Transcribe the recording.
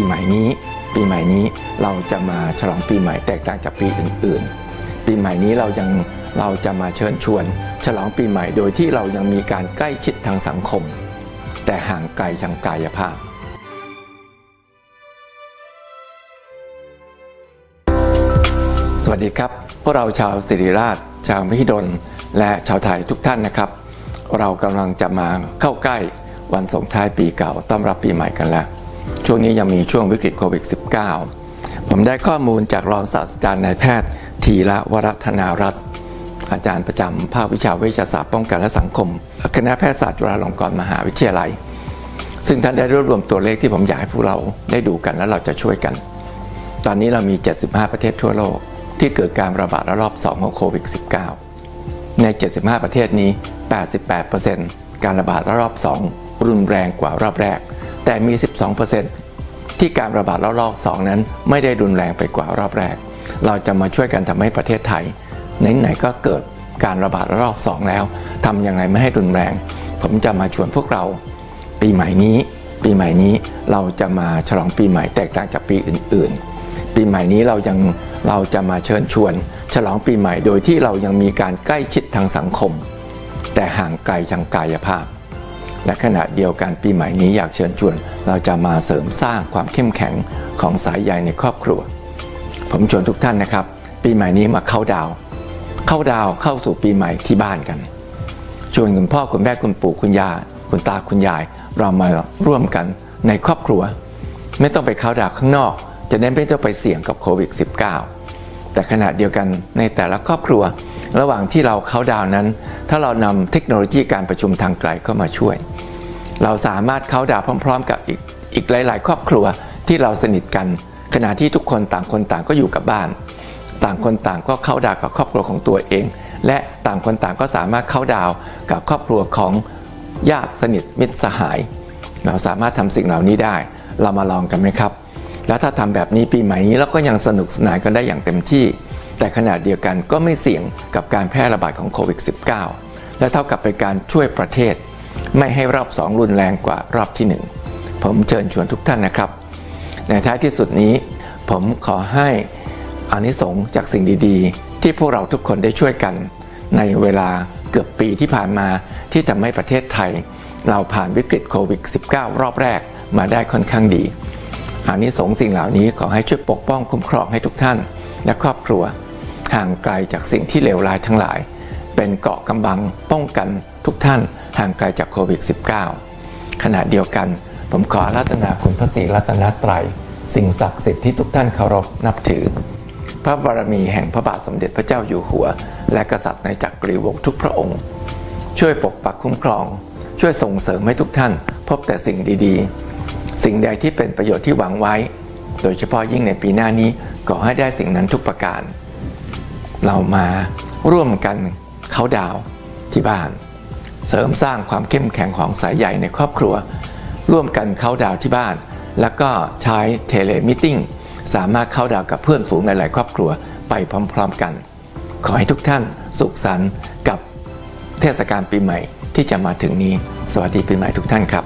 ปีใหม่นี้ ปีใหม่นี้เราจะมาฉลองปีใหม่แตกต่างจากปีอื่น ๆ ปีใหม่นี้เรายังเราจะมาเชิญชวน ฉลองปีใหม่โดยที่เรายังมีการใกล้ชิดทางสังคม แต่ห่างไกลทางกายภาพสวัสดีครับ พวกเราชาวสิริราช ชาวมหิดล และชาวไทยทุกท่านนะครับ เรากำลังจะมาเข้าใกล้วันส่งท้ายปีเก่าต้อนรับปีใหม่กันแล้ว ช่วงนี้ยังมีช่วงวิกฤตโควิด -19 ผมได้ข้อมูลจากรองศาสตราจารย์นายแพทย์ทีละวรัธนารัตน์อาจารย์ประจำภาควิชาเวชศาสตร์ป้องกันและสังคม คณะแพทยศาสตร์จุฬาลงกรณ์มหาวิทยาลัย ซึ่งท่านได้รวบรวมตัวเลขที่ผมอยากให้พวกเราได้ดูกันแล้วเราจะช่วยกัน ตอนนี้เรามี 75 ประเทศทั่วโลก ที่เกิดการระบาดระลอก2ของโควิด -19 ใน 75 ประเทศนี้ 88%การระบาดระลอก2รุนแรงกว่ารอบแรก แต่มี 12% ที่การระบาดระลอก 2 นั้น ไม่ได้รุนแรงไปกว่ารอบแรก เราจะมาช่วยกันทำให้ประเทศไทยไหนๆก็เกิดการระบาดระลอก 2 แล้วทำอย่างไรไม่ให้รุนแรง ผมจะมาชวนพวกเราปีใหม่นี้ ปีใหม่นี้เราจะมาฉลองปีใหม่แตกต่างจากปีอื่น ๆ ปีใหม่นี้เรายังเราจะมาเชิญชวน ฉลองปีใหม่โดยที่เรายังมีการใกล้ชิดทางสังคม แต่ห่างไกลทางกายภาพ และขณะเดียวกันปีใหม่นี้อยากเชิญชวน เราจะมาเสริมสร้างความเข้มแข็งของสายใยในครอบครัว ผมชวนทุกท่านนะครับ ปีใหม่นี้มาเข้าดาว เข้าดาวเข้าสู่ปีใหม่ที่บ้านกัน ชวนคุณพ่อคุณแม่คุณปู่คุณย่าคุณตาคุณยาย เรามาร่วมกันในครอบครัว ไม่ต้องไปเข้าดาวข้างนอก จะได้ไม่ต้องไปเสี่ยงกับโควิด -19 แต่ขณะเดียวกันในแต่ละครอบครัว ระหว่างที่เราเข้าดาวนั้น ถ้าเรานำเทคโนโลยีการประชุมทางไกลเข้ามาช่วย เราสามารถเข้าดาวพร้อม ๆ กับอีกอีกหลาย ๆ ครอบครัวที่เราสนิทกัน ขณะที่ทุกคนต่างคนต่างก็อยู่กับบ้าน ต่างคนต่างก็เข้าดาวกับครอบครัวของตัวเอง และต่างคนต่างก็สามารถเข้าดาวกับครอบครัวของญาติสนิทมิตรสหาย เราสามารถทำสิ่งเหล่านี้ได้ เรามาลองกันไหมครับ แล้วถ้าทำแบบนี้ปีใหม่นี้เราก็ยังสนุกสนานกันได้อย่างเต็มที่ แต่ขณะเดียวกันก็ไม่เสี่ยงกับการแพร่ระบาดของโควิด -19 และเท่ากับเป็นการช่วยประเทศ ไม่ให้รอบสองรุนแรงกว่ารอบที่หนึ่งผมเชิญชวนทุกท่านนะครับ ในท้ายที่สุดนี้ ผมขอให้อานิสงส์จากสิ่งดีๆ ที่พวกเราทุกคนได้ช่วยกัน ในเวลาเกือบปีที่ผ่านมาที่ทำให้ประเทศไทย เราผ่านวิกฤตโควิด -19 รอบแรกมาได้ค่อนข้างดีอานิสงส์สิ่งเหล่านี้ขอให้ช่วยปกป้องคุ้มครองให้ทุกท่าน และครอบครัว ห่างไกลจากสิ่งที่เลวร้ายทั้งหลาย เป็นเกาะกำบังป้องกันทุกท่านห่างไกลจากโควิด -19 ขณะเดียวกัน ผมขอรัตนาคุณพระศรีรัตนตรัย สิ่งศักดิ์สิทธิ์ที่ทุกท่านเคารพนับถือ พระบารมีแห่งพระบาทสมเด็จพระเจ้าอยู่หัว และกษัตริย์ในจักรีวงศ์ทุกพระองค์ ช่วยปกปักคุ้มครอง ช่วยส่งเสริมให้ทุกท่าน พบแต่สิ่งดีๆ สิ่งใดที่เป็นประโยชน์ที่หวังไว้ โดยเฉพาะยิ่งในปีหน้านี้ขอให้ได้สิ่งนั้นทุกประการ เรามาร่วมกันเขาดาวที่บ้าน เสริมสร้างความเข้มแข็งของสายใหญ่ในครอบครัว ร่วมกันเขาดาวที่บ้าน แล้วก็ใช้เทเลมิ팅สามารถเข้าดาวกับเพื่อนฝูงหลายๆ ครอบครัวไปพร้อมๆกัน ขอให้ทุกท่านสุขสันต์กับเทศกาลปีใหม่ที่จะมาถึงนี้ สวัสดีปีใหม่ทุกท่านครับ